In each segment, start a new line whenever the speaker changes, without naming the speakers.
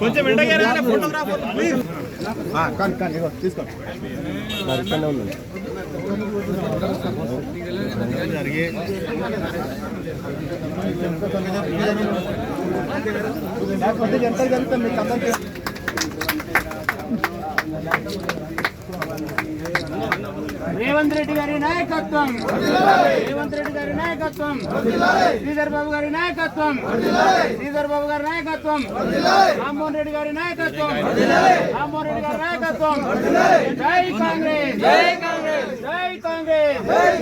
కొంచెం ఎండగారు ఫోటోగ్రాఫర్
కానీ కానీ తీసుకోండి లేకపోతే ఎంత జరుగుతుంది మీకు అందరికీ
రేవంత్ రెడ్డి గారి నాయకత్వం. రేవంత్ రెడ్డి గారి నాయకత్వం. శ్రీధర్ బాబు గారి నాయకత్వం. శ్రీధర్ బాబు గారి నాయకత్వం. రామ్మోహన్ రెడ్డి గారి నాయకత్వం. రామ్మోహన్ రెడ్డి గారి నాయకత్వం. జై కాంగ్రెస్. జై కాంగ్రెస్. జై కాంగ్రెస్.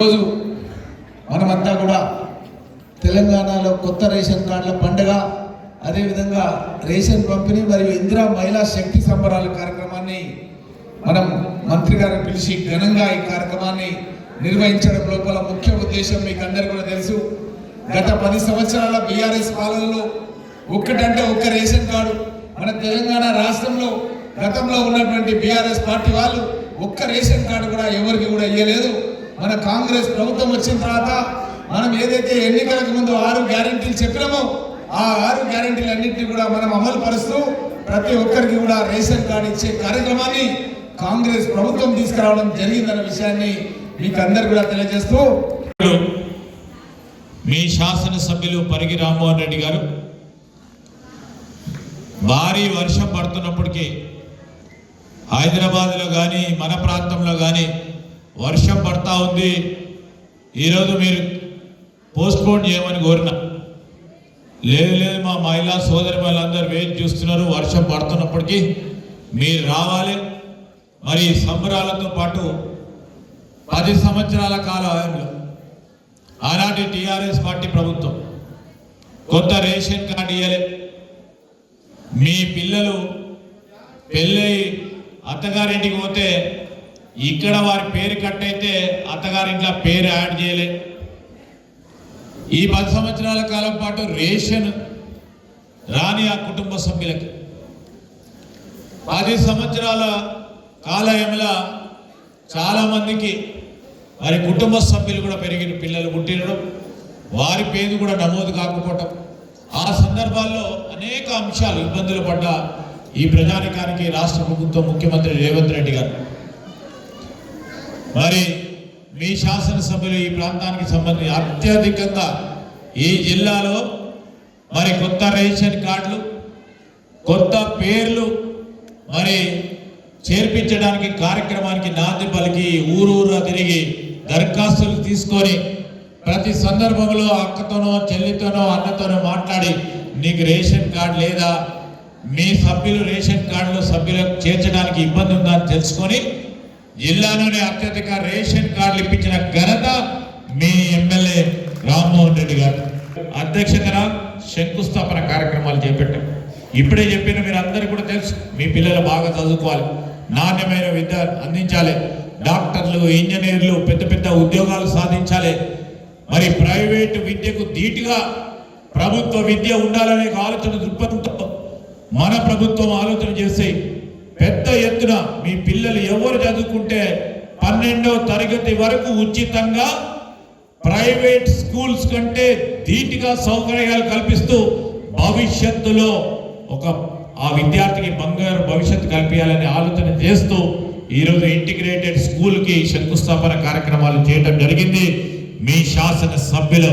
రోజు మనమంతా కూడా తెలంగాణలో కొత్త రేషన్ కార్డుల పండుగ అదేవిధంగా రేషన్ పంపిణీ మరియు ఇందిరా మహిళా శక్తి సంబరాల కార్యక్రమాన్ని మనం మంత్రి గారు పిలిచి ఘనంగా ఈ కార్యక్రమాన్ని నిర్వహించడం లోపల ముఖ్య ఉద్దేశం మీకు అందరికీ కూడా తెలుసు. గత పది సంవత్సరాల బీఆర్ఎస్ పాలనలో ఒక్కటంటే ఒక్క రేషన్ కార్డు మన తెలంగాణ రాష్ట్రంలో గతంలో ఉన్నటువంటి బీఆర్ఎస్ పార్టీ వాళ్ళు ఒక్క రేషన్ కార్డు కూడా ఎవరికి కూడా ఇవ్వలేదు మన కాంగ్రెస్ ప్రభుత్వం వచ్చిన తర్వాత మనం ఏదైతే ఎన్నికలకు ముందు ఆరు గ్యారంటీలు చెప్పినామో ఆ ఆరు గ్యారంటీలు అన్నింటినీ కూడా మనం అమలు పరుస్తూ ప్రతి ఒక్కరికి కూడా రేషన్ కార్డు ఇచ్చే కార్యక్రమాన్ని కాంగ్రెస్ ప్రభుత్వం తీసుకురావడం జరిగిందన్న విషయాన్ని మీకు అందరు కూడా తెలియజేస్తూ
మీ శాసనసభ్యులు పరిగి రామ్మోహన్ రెడ్డి గారు భారీ వర్షం పడుతున్నప్పటికీ హైదరాబాద్లో కానీ మన ప్రాంతంలో కానీ వర్షం పడతా ఉంది. ఈరోజు మీరు పోస్ట్పోన్ చేయమని కోరిన. లేదు లేదు మా మహిళా సోదరి మహిళలందరూ వేచి చూస్తున్నారు వర్షం పడుతున్నప్పటికీ మీరు రావాలి. మరి సంబరాలతో పాటు పది సంవత్సరాల కాలంలో ఆనాటి టీఆర్ఎస్ పార్టీ ప్రభుత్వం కొత్త రేషన్ కార్డు ఇవ్వలే మీ పిల్లలు పెళ్ళై అత్తగారింటికి పోతే ఇక్కడ వారి పేరు కట్ అయితే అత్తగారింట్లో పేరు యాడ్ చేయలే. ఈ పది సంవత్సరాల కాలం పాటు రేషన్ రాని ఆ కుటుంబ సభ్యులకి. పది సంవత్సరాల కాలయంలో చాలామందికి వారి కుటుంబ సభ్యులు కూడా పెరిగిన పిల్లలు పుట్టినడం వారి పేరు కూడా నమోదు కాకపోవటం. ఆ సందర్భాల్లో అనేక అంశాలు ఇబ్బందులు పడ్డ ఈ ప్రజానికానికి రాష్ట్ర ప్రభుత్వం ముఖ్యమంత్రి రేవంత్ రెడ్డి గారు. మరి మీ శాసనసభ్యులు ఈ ప్రాంతానికి సంబంధించి అత్యధికంగా ఈ జిల్లాలో మరి కొత్త రేషన్ కార్డులు కొత్త పేర్లు మరి చేర్పించడానికి కార్యక్రమానికి నాంది పలికి ఊరూరా తిరిగి దరఖాస్తులు తీసుకొని ప్రతి సందర్భంలో అక్కతోనో చెల్లితోనో అన్నతోనో మాట్లాడి నీకు రేషన్ కార్డు లేదా? మీ సభ్యులు రేషన్ కార్డులో సభ్యులకు చేర్చడానికి ఇబ్బంది ఉందని తెలుసుకొని జిల్లాలోనే అత్యధిక రేషన్ కార్డులు ఇప్పించిన ఘనత మీ ఎమ్మెల్యే రామ్మోహన్ రెడ్డి గారు. అధ్యక్షతన శంకుస్థాపన కార్యక్రమాలు చేపట్టాం. ఇప్పుడే చెప్పిన మీరు అందరికీ కూడా తెలుసు మీ పిల్లలు బాగా చదువుకోవాలి నాణ్యమైన విద్య అందించాలి డాక్టర్లు ఇంజనీర్లు పెద్ద పెద్ద ఉద్యోగాలు సాధించాలి. మరి ప్రైవేటు విద్యకు ధీటుగా ప్రభుత్వ విద్య ఉండాలనే ఆలోచన దృక్పథంతో మన ప్రభుత్వం ఆలోచన చేసి ఎత్తున మీ పిల్లలు ఎవరు చదువుకుంటే పన్నెండవ తరగతి వరకు ఉచితంగా ప్రైవేట్ స్కూల్స్ కంటే ధీటుగా సౌకర్యాలు కల్పిస్తూ భవిష్యత్తులో ఒక ఆ విద్యార్థికి బంగారు భవిష్యత్తు కల్పించాలనే ఆలోచన చేస్తూ ఈరోజు ఇంటిగ్రేటెడ్ స్కూల్కి శంకుస్థాపన కార్యక్రమాలు చేయడం జరిగింది. మీ శాసన సభ్యులు